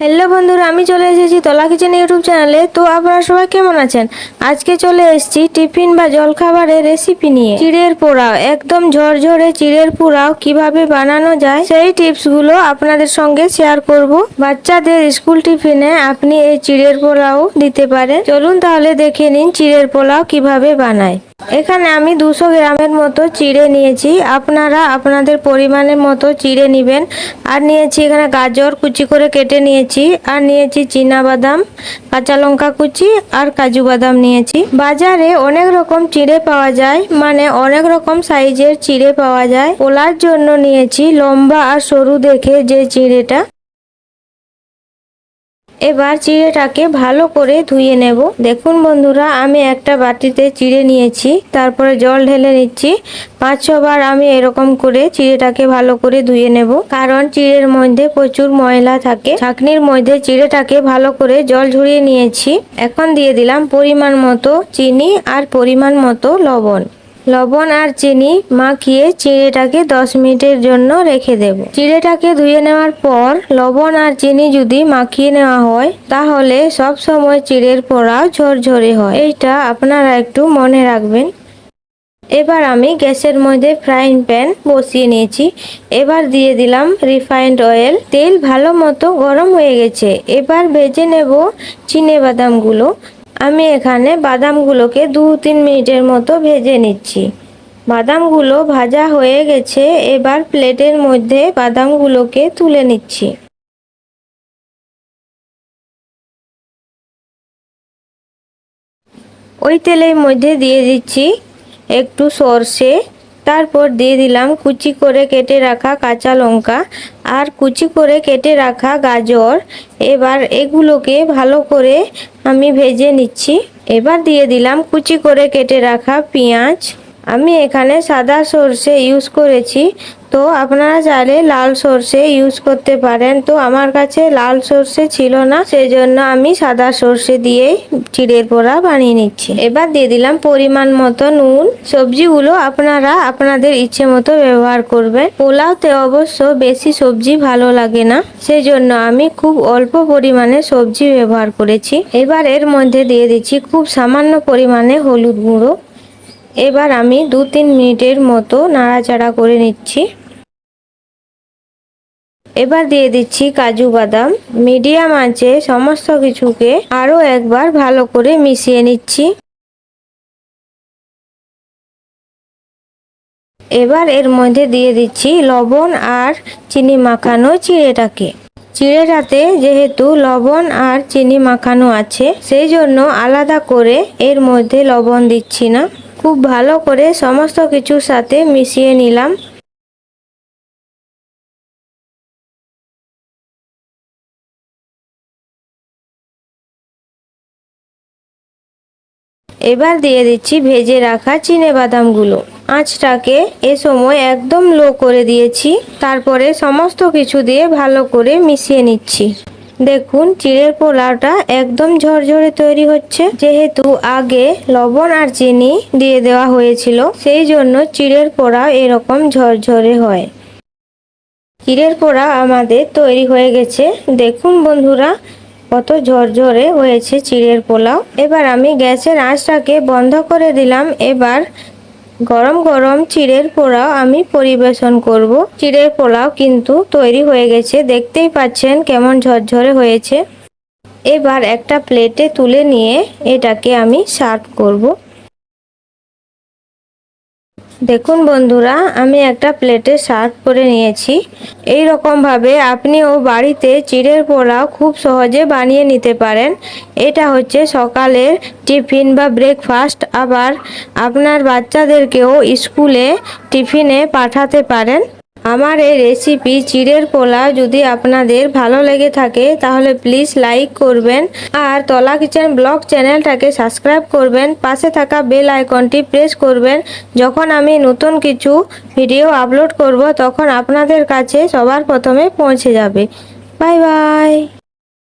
Hello বন্ধুরা, আমি চলে এসেছি তলা কিচেন ইউটিউব চ্যানেলে। তো আপনারা সবাই কেমন আছেন? আজকে চলে এসেছি টিফিন বা জলখাবারের রেসিপি নিয়ে। চিড়ের পোড়াও, একদম ঝরঝরে চিড়ের পোড়াও কীভাবে বানানো যায়, সেই টিপসগুলো আপনাদের সঙ্গে শেয়ার করব। বাচ্চাদের স্কুল টিফিনে আপনি এই চিড়ের পোলাও দিতে পারেন। চলুন তাহলে দেখে নিন চিড়ের পোলাও কীভাবে বানায়। এখানে আমি দুশো গ্রামের মতো চিড়ে নিয়েছি। আপনারা আপনাদের পরিমাণের মতো চিড়ে নেবেন। আর নিয়েছি এখানে গাজর কুচি করে কেটে নিয়েছি। আর নিয়েছি বাদাম কাঁচা লঙ্কা কুচি আর কাজু বাদাম নিয়েছি। বাজারে অনেক রকম চিড়ে পাওয়া যায় মানে অনেক রকম সাইজের চিড়ে পাওয়া যায়। ওলার জন্য নিয়েছি লম্বা আর সরু দেখে যে চিড়েটা। এবার চিড়েটাকে ভালো করে ধুয়ে নেব। দেখুন বন্ধুরা, আমি একটা বাটিতে চিড়ে নিয়েছি, তারপরে জল ঢেলে নিচ্ছি। পাঁচ ছবার আমি এরকম করে চিড়েটাকে ভালো করে ধুয়ে নেব, কারণ চিড়ের মধ্যে প্রচুর ময়লা থাকে। ছাকনির মধ্যে চিড়েটাকে ভালো করে জল ঝরিয়ে নিয়েছি। এখন দিয়ে দিলাম পরিমাণ মতো চিনি আর পরিমাণ মতো লবণ। লবণ আর চিনি মাখিয়ে চিড়েটাকে দশ মিনিটের জন্য রেখে দেব। চিড়েটাকে ধুয়ে নেওয়ার পর লবণ আর চিনি যদি মাখিয়ে নেওয়া হয়, তাহলে সব সময় চিড়ের পোড়াও ঝরঝরে হয়। এইটা আপনারা একটু মনে রাখবেন। এবার আমি গ্যাসের মধ্যে ফ্রাইং প্যান বসিয়ে নিয়েছি। এবার দিয়ে দিলাম রিফাইন্ড অয়েল। তেল ভালো মতো গরম হয়ে গেছে। এবার ভেজে নেব চিনে বাদামগুলো। আমি এখানে বাদামগুলোকে দু তিন মিনিটের মতো ভেজে নিচ্ছি। বাদামগুলো ভাজা হয়ে গেছে, এবার প্লেটের মধ্যে বাদামগুলোকে তুলে নিচ্ছি। ওই তেলের মধ্যে দিয়ে দিচ্ছি একটু সর্ষে তারপর দিয়ে দিলাম কুচি করে কেটে রাখা কাঁচা লঙ্কা আর কুচি করে কেটে রাখা গাজর। এবার এগুলোকে ভালো করে আমি ভেজে নিচ্ছি। এবার দিয়ে দিলাম কুচি করে কেটে রাখা পেঁয়াজ। আমি এখানে সাদা সর্ষে ইউজ করেছি। তো আপনারা চাইলে লাল সর্ষে ইউজ করতে পারেন। তো আমার কাছে লাল সর্ষে ছিল না সেই জন্য আমি সাদা সর্ষে দিয়ে চিড়ের পোড়া বানিয়ে নিচ্ছি। এবার দিয়ে দিলাম পরিমাণ মতো নুন। সবজিগুলো আপনারা আপনাদের ইচ্ছে মতো ব্যবহার করবেন। পোলাওতে অবশ্য বেশি সবজি ভালো লাগে না সেই জন্য আমি খুব অল্প পরিমাণে সবজি ব্যবহার করেছি। এবার এর মধ্যে দিয়ে দিচ্ছি খুব সামান্য পরিমাণে হলুদ গুঁড়ো। এবার আমি দু তিন মিনিটের মতো নাড়াচাড়া করে নিচ্ছি। এবার দিয়ে দিচ্ছি কাজু বাদাম। মিডিয়াম আঁচে সমস্ত কিছুকে আরও একবার ভালো করে মিশিয়ে নিচ্ছি। এবার এর মধ্যে দিয়ে দিচ্ছি লবণ আর চিনি মাখানো চিড়েটাকে। চিড়েটাতে যেহেতু লবণ আর চিনি মাখানো আছে সেই জন্য আলাদা করে এর মধ্যে লবণ দিচ্ছি না। খুব ভালো করে সমস্ত কিছুর সাথে মিশিয়ে নিলাম। এবার দিয়ে দিচ্ছি ভেজে রাখা চিনে বাদামগুলো। আঁচটাকে এ সময় একদম লো করে দিয়েছি। তারপরে সমস্ত কিছু দিয়ে ভালো করে মিশিয়ে নিচ্ছি। দেখুন, চিড়ের পোলাওটা একদম ঝরঝরে তৈরি হচ্ছে। যেহেতু আগে লবণ আর চিনি দিয়ে দেওয়া হয়েছিল, সেই জন্য চিড়ের পোড়াও এরকম ঝরঝরে হয়। চিড়ের পোড়া আমাদের তৈরি হয়ে গেছে। দেখুন বন্ধুরা কত ঝরঝরে হয়েছে চিড়ের পোলাও। এবার আমি গ্যাসের আঁচটাকে বন্ধ করে দিলাম। এবার গরম গরম চিড়ের পোলাও আমি পরিবেশন করব। চিড়ের পোলাও কিন্তু তৈরি হয়ে গেছে। দেখতেই পাচ্ছেন কেমন ঝরঝরে হয়েছে। এবার একটা প্লেটে তুলে নিয়ে এটাকে আমি সার্ভ করব। দেখুন বন্ধুরা, আমি একটা প্লেটে সার্ভ করে নিয়েছি। এই রকমভাবে আপনিও বাড়িতে চিড়ের পোলাও খুব সহজে বানিয়ে নিতে পারেন। এটা হচ্ছে সকালের টিফিন বা ব্রেকফাস্ট আবার আপনার বাচ্চাদেরকেও স্কুলে টিফিনে পাঠাতে পারেন। আমার এই রেসিপি চিড়ের পোলা যদি আপনাদের ভালো লেগে থাকে, তাহলে প্লিজ লাইক করবেন আর তলা কিচেন ব্লগ চ্যানেলটাকে সাবস্ক্রাইব করবেন। পাশে থাকা বেল আইকনটি প্রেস করবেন। যখন আমি নতুন কিছু ভিডিও আপলোড করব, তখন আপনাদের কাছে সবার প্রথমে পৌঁছে যাবে। Bye bye